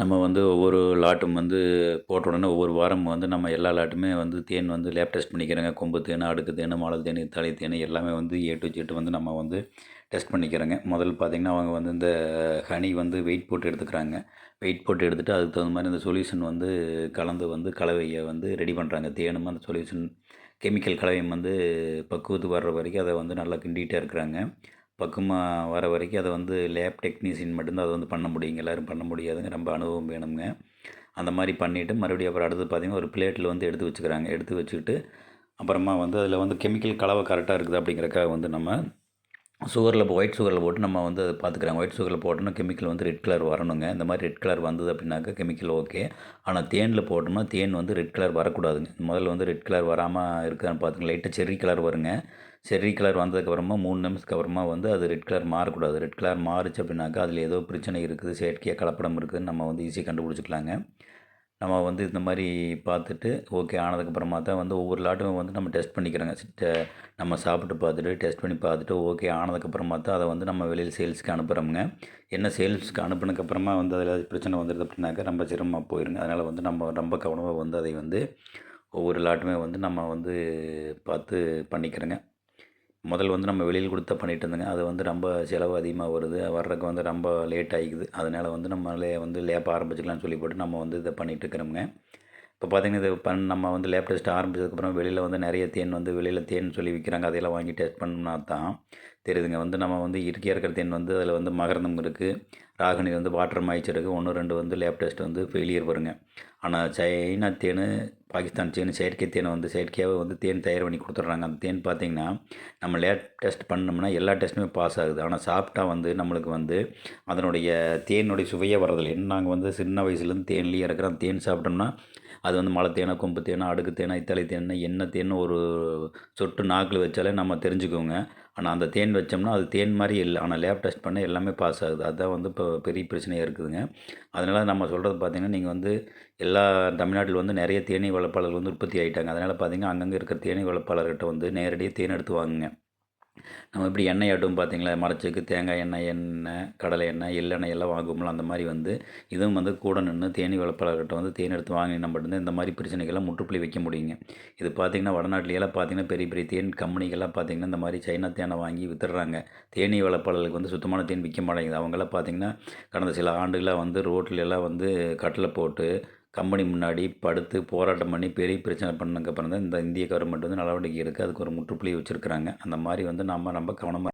நம்ம வந்து ஒவ்வொரு லாட்டும் வந்து போட்ட உடனே ஒவ்வொரு வாரம் வந்து நம்ம எல்லா லாட்டுமே வந்து தேன் வந்து லேப் டெஸ்ட் பண்ணிக்கிறேங்க. கொம்பு தேன் அடுக்கு தேன் மாடல் தேன் இத்தாலி தேன் எல்லாமே வந்து ஏ டு ஜெட் வந்து நம்ம வந்து டெஸ்ட் பண்ணிக்கிறோங்க. முதல்ல பார்த்திங்கன்னா அவங்க வந்து இந்த ஹனி வந்து வெயிட் போட்டு எடுத்துக்கிறாங்க. வெயிட் போட்டு எடுத்துகிட்டு அதுக்கு தகுந்த மாதிரி இந்த சொல்யூஷன் வந்து கலந்து வந்து கலவையை வந்து ரெடி பண்ணுறாங்க தேனும் அந்த சொல்யூஷன் கெமிக்கல் கலவையும் வந்து பக்குவத்துக்கு வர்ற வரைக்கும் அதை வந்து நல்லா கிண்டிகிட்டே இருக்கிறாங்க. பக்குவமாக வர வரைக்கும் அதை வந்து லேப் டெக்னீஷியன் மட்டும்தான் அதை வந்து பண்ண முடியுங்க. எல்லோரும் பண்ண முடியாதுங்க. ரொம்ப அனுபவம் வேணுங்க. அந்த மாதிரி பண்ணிவிட்டு மறுபடியும் அப்புறம் அடுத்து பார்த்திங்கன்னா ஒரு பிளேட்டில் வந்து எடுத்து வச்சுக்கிறாங்க. எடுத்து வச்சுக்கிட்டு அப்புறமா வந்து அதில் வந்து கெமிக்கல் கலவை கரெக்டாக இருக்குது அப்படிங்கிறக்காக வந்து நம்ம சுகரில் இப்போ ஒயிட் சுகரில் போட்டு நம்ம வந்து அதை பார்த்துக்குறாங்க. ஒயிட் சுகரில் போட்டோம்னா கெமிக்கல் வந்து ரெட் கலர் வரணுங்க. இந்த மாதிரி ரெட் கலர் வந்தது அப்படின்னாக்கா கெமிக்கல் ஓகே ஆனால் தேனில் போட்டோம்னா தேன் வந்து ரெட் கலர் வரக்கூடாதுங்க. முதல்ல வந்து ரெட் கலர் வராமல் இருக்கான்னு பார்த்துங்க. லைட்டாக செர்ரி கலர் வருங்க. செர்ரி கலர் வந்ததுக்கப்புறமா மூணு நிமிஷத்துக்கு அப்புறமா வந்து அது ரெட் கலர் மாறக்கூடாது. ரெட் கலர் மாறுச்சு அப்படின்னாக்கா அதில் ஏதோ பிரச்சனை இருக்குது. செயற்கையாக கலப்படம் இருக்குதுன்னு நம்ம வந்து ஈஸியாக கண்டுபிடிச்சிக்கலாங்க. நம்ம வந்து இந்த மாதிரி பார்த்துட்டு ஓகே ஆனதுக்கப்புறமா தான் வந்து ஒவ்வொரு லாட்டும் வந்து நம்ம டெஸ்ட் பண்ணிக்கிறோங்க. நம்ம சாப்பிட்டு பார்த்துட்டு டெஸ்ட் பண்ணி பார்த்துட்டு ஓகே ஆனதுக்கப்புறமா தான் அதை வந்து நம்ம வெளியில் சேல்ஸுக்கு அனுப்புகிறோமுங்க என்ன சேல்ஸுக்கு அனுப்புனதுக்கப்புறமா வந்து அதில் பிரச்சனை வந்துடுது அப்படின்னாக்கா ரொம்ப சிரமமாக போயிருங்க. அதனால் வந்து நம்ம ரொம்ப கவனமாக வந்து அதை வந்து ஒவ்வொரு லாட்டுமே வந்து நம்ம வந்து பார்த்து பண்ணிக்கிறோங்க. முதல் வந்து நம்ம வெளியில் கொடுத்தா பண்ணிகிட்டு இருந்தோங்க. அது வந்து ரொம்ப செலவு அதிகமாக வருது. வர்றதுக்கு வந்து ரொம்ப லேட் ஆகிக்குது அதனால் வந்து நம்மளே வந்து லேப் ஆரம்பிச்சிக்கலாம்னு சொல்லி போட்டு நம்ம வந்து இதை பண்ணிகிட்டு இருக்கிறோமுங்க. இப்போ பார்த்திங்கன்னா இது பண் நம்ம வந்து லேப் டெஸ்ட் ஆரம்பிச்சதுக்கப்புறம் வெளியில் வந்து நிறைய தேன் வந்து வெளியில் தேன் சொல்லி விற்கிறாங்க. அதையெல்லாம் வாங்கி டெஸ்ட் பண்ணுனா தான் தெரியுதுங்க. வந்து நம்ம வந்து இயற்கையாக இருக்கிற தேன் வந்து அதில் வந்து மகரந்தம் இருக்குது ராகினி வந்து வாட்டர் மாய்ச்சல் இருக்குது ஒன்று ரெண்டு வந்து லேப் டெஸ்ட் வந்து ஃபெயிலியர் வருங்க. ஆனால் சைனா தேன் பாகிஸ்தான் தேன் செயற்கை தேனை வந்து செயற்கையாகவே வந்து தேன் தயார் பண்ணி கொடுத்துட்றாங்க. அந்த தேன் பார்த்திங்கன்னா நம்ம லேப் டெஸ்ட் பண்ணோம்னா எல்லா டெஸ்ட்டுமே பாஸ் ஆகுது. ஆனால் சாப்பிட்டா வந்து நம்மளுக்கு வந்து அதனுடைய தேனுடைய சுவையே வரதில்லை. நாங்கள் வந்து சின்ன வயசுலேருந்து தேன்லேயே இருக்கிற அந்த தேன் சாப்பிட்டோம்னா அது வந்து மலை தேனை கொம்பு தேனை அடுக்கு தேனை இத்தாலி தேனை என்ன தேன்னு ஒரு சொட்டு நாக்கில் வச்சாலே நம்ம தெரிஞ்சுக்கோங்க ஆனால் அந்த தேன் வச்சோம்னா அது தேன் மாதிரி இல்லை. ஆனால் லேப் டெஸ்ட் பண்ண எல்லாமே பாஸ் ஆகுது. அதுதான் வந்து இப்போ பெரிய பிரச்சனையாக இருக்குதுங்க. அதனால் நம்ம சொல்கிறது பார்த்திங்கன்னா நீங்கள் வந்து எல்லா தமிழ்நாட்டில் வந்து நிறைய தேனீ வளர்ப்பாளர்கள் வந்து உற்பத்தி ஆகிட்டாங்க அதனால் பார்த்திங்கன்னா அங்கங்கே இருக்கிற தேனீ வளர்ப்பாளர்கிட்ட வந்து நேரடியாக தேன் எடுத்து வாங்குங்க. நம்ம இப்படி எண்ணெய் ஆட்டும் பார்த்தீங்களா? மரச்சுக்கு தேங்காய் எண்ணெய் எண்ணெய் கடலை எண்ணெய் எள்ளெண்ணெய் எல்லாம் வாங்குவோம்ல அந்த மாதிரி வந்து இதுவும் வந்து கூட நின்று தேனி வளர்ப்பாளர்கிட்ட வந்து தேன் எடுத்து வாங்கினா மட்டும்தான் இந்த மாதிரி பிரச்சனைகள்லாம் முற்றுப்புள்ளி வைக்க முடியுங்க. இது பார்த்திங்கன்னா வடநாட்டிலலாம் பார்த்திங்கன்னா பெரிய பெரிய தேன் கம்பெனிகள்லாம் பார்த்திங்கன்னா இந்த மாதிரி சைனா தேனை வாங்கி வித்துடுறாங்க. தேனி வளர்ப்பாளர்களுக்கு வந்து சுத்தமான தேன் விற்க மாட்டேங்குது. அவங்களாம் பார்த்திங்கன்னா கடந்த சில ஆண்டுகளாக வந்து ரோட்டில் எல்லாம் வந்து கட்டில் போட்டு கம்பெனி முன்னாடி படுத்து போராட்டம் பண்ணி பெரிய பிரச்சனை பண்ணதுக்கப்புறம் தான் இந்த இந்திய கவர்மெண்ட் வந்து நடவடிக்கை எடுக்க அதுக்கு ஒரு முற்றுப்புள்ளி வச்சுருக்குறாங்க. அந்த மாதிரி வந்து நம்ம ரொம்ப கவனமாக